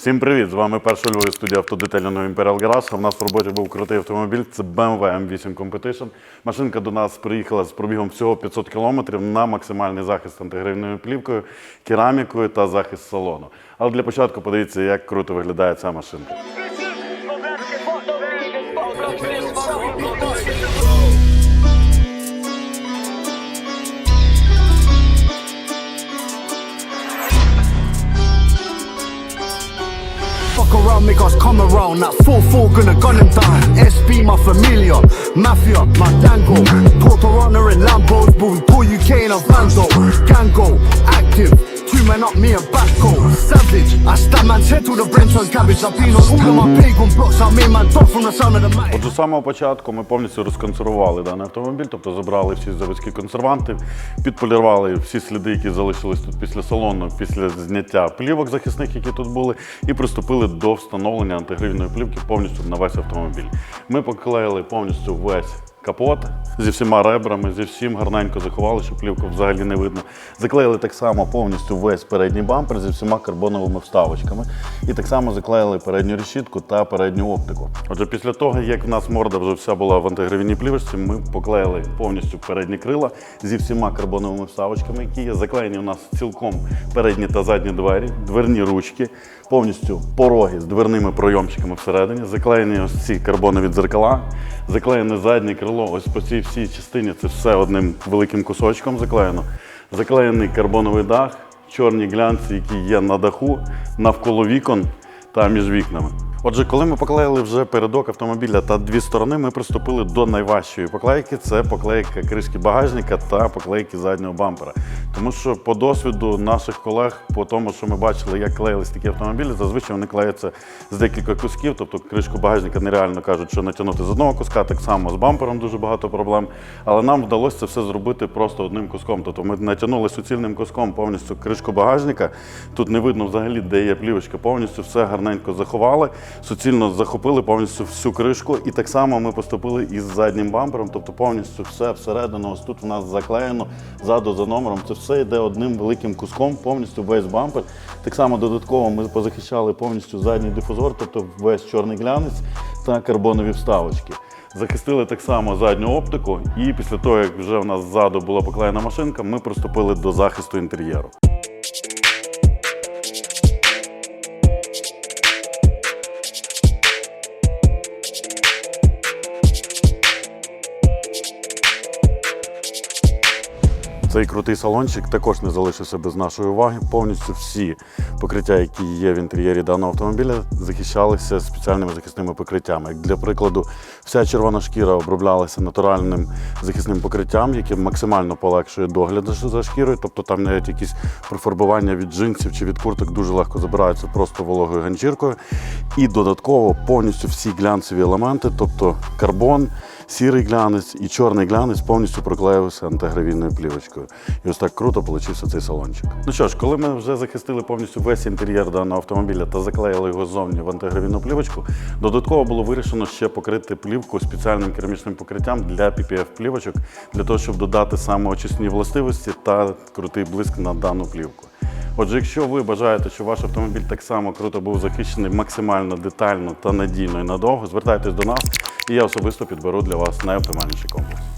Всім привіт! З вами перша Львові студія автодетального Imperial Garage. У нас в роботі був крутий автомобіль. Це BMW M8 Competition. Машинка до нас приїхала з пробігом всього 500 км на максимальний захист антигривною плівкою, керамікою та захист салону. Але для початку подивіться, як круто виглядає ця машинка. Fuck around, make us come around. That 4-4 gonna gun him down. SB, my familia. Mafia, my dango. Tortorana and Lambos, but we pull UK in a Vanzo. Отже, з самого початку ми повністю розконсервували даний автомобіль, тобто забрали всі заводські консерванти, підполірували всі сліди, які залишились тут після салону, після зняття плівок захисних, які тут були, і приступили до встановлення антигривної плівки повністю на весь автомобіль. Ми поклеїли повністю весь. Капот зі всіма ребрами, зі всім гарненько заховали, щоб плівку взагалі не видно. Заклеїли так само повністю весь передній бампер зі всіма карбоновими вставочками. І так само заклеїли передню решітку та передню оптику. Отже, після того, як в нас морда вже вся була в антигравійній плівочці, ми поклеїли повністю передні крила зі всіма карбоновими вставочками, які є. Заклеєні у нас цілком передні та задні двері, дверні ручки, повністю пороги з дверними пройомчиками всередині, заклеєні ось ці карбонові дзеркала, заклеєне заднє крило. Ось по цій всій частині це все одним великим кусочком заклеєно. Заклеєний карбоновий дах, чорні глянці, які є на даху, навколо вікон та між вікнами. Отже, коли ми поклеїли вже передок автомобіля та дві сторони, ми приступили до найважчої поклейки це поклейка кришки багажника та поклейки заднього бампера. Тому що по досвіду наших колег, по тому, що ми бачили, як клеїлись такі автомобілі, зазвичай вони клеються з декілька кусків, тобто кришку багажника нереально кажуть, що натягнути з одного куска, так само з бампером дуже багато проблем. Але нам вдалося це все зробити просто одним куском. Тобто ми натягнули суцільним куском повністю кришку багажника. Тут не видно взагалі, де є плівочка, повністю все гарненько заховали, суцільно захопили повністю всю кришку. І так само ми поступили із заднім бампером, тобто повністю все всередину. Ось тут у нас заклеєно ззаду за номером. Це все йде одним великим куском, повністю весь бампер. Так само додатково ми позахищали повністю задній дифузор, тобто весь чорний глянець та карбонові вставочки. Захистили так само задню оптику, і після того, як вже в нас ззаду була поклеєна машинка, ми приступили до захисту інтер'єру. Цей крутий салончик також не залишився без нашої уваги. Повністю всі покриття, які є в інтер'єрі даного автомобіля, захищалися спеціальними захисними покриттями. Як для прикладу, вся червона шкіра оброблялася натуральним захисним покриттям, яке максимально полегшує догляд за шкірою. Тобто там навіть якісь профарбування від джинсів чи від курток дуже легко забираються просто вологою ганчіркою. І додатково повністю всі глянцеві елементи, тобто карбон, сірий глянець і чорний глянець повністю проклеївся антигравійною плівочкою. І ось так круто получився цей салончик. Ну що ж, коли ми вже захистили повністю весь інтер'єр даного автомобіля та заклеїли його ззовні в антигравійну плівочку, додатково було вирішено ще покрити плівку спеціальним керамічним покриттям для PPF плівочок, для того, щоб додати саме очисні властивості та крутий блиск на дану плівку. Отже, якщо ви бажаєте, щоб ваш автомобіль так само круто був захищений максимально детально та надійно і надовго, звертайтесь до нас, і я особисто підберу для вас найоптимальніший комплекс.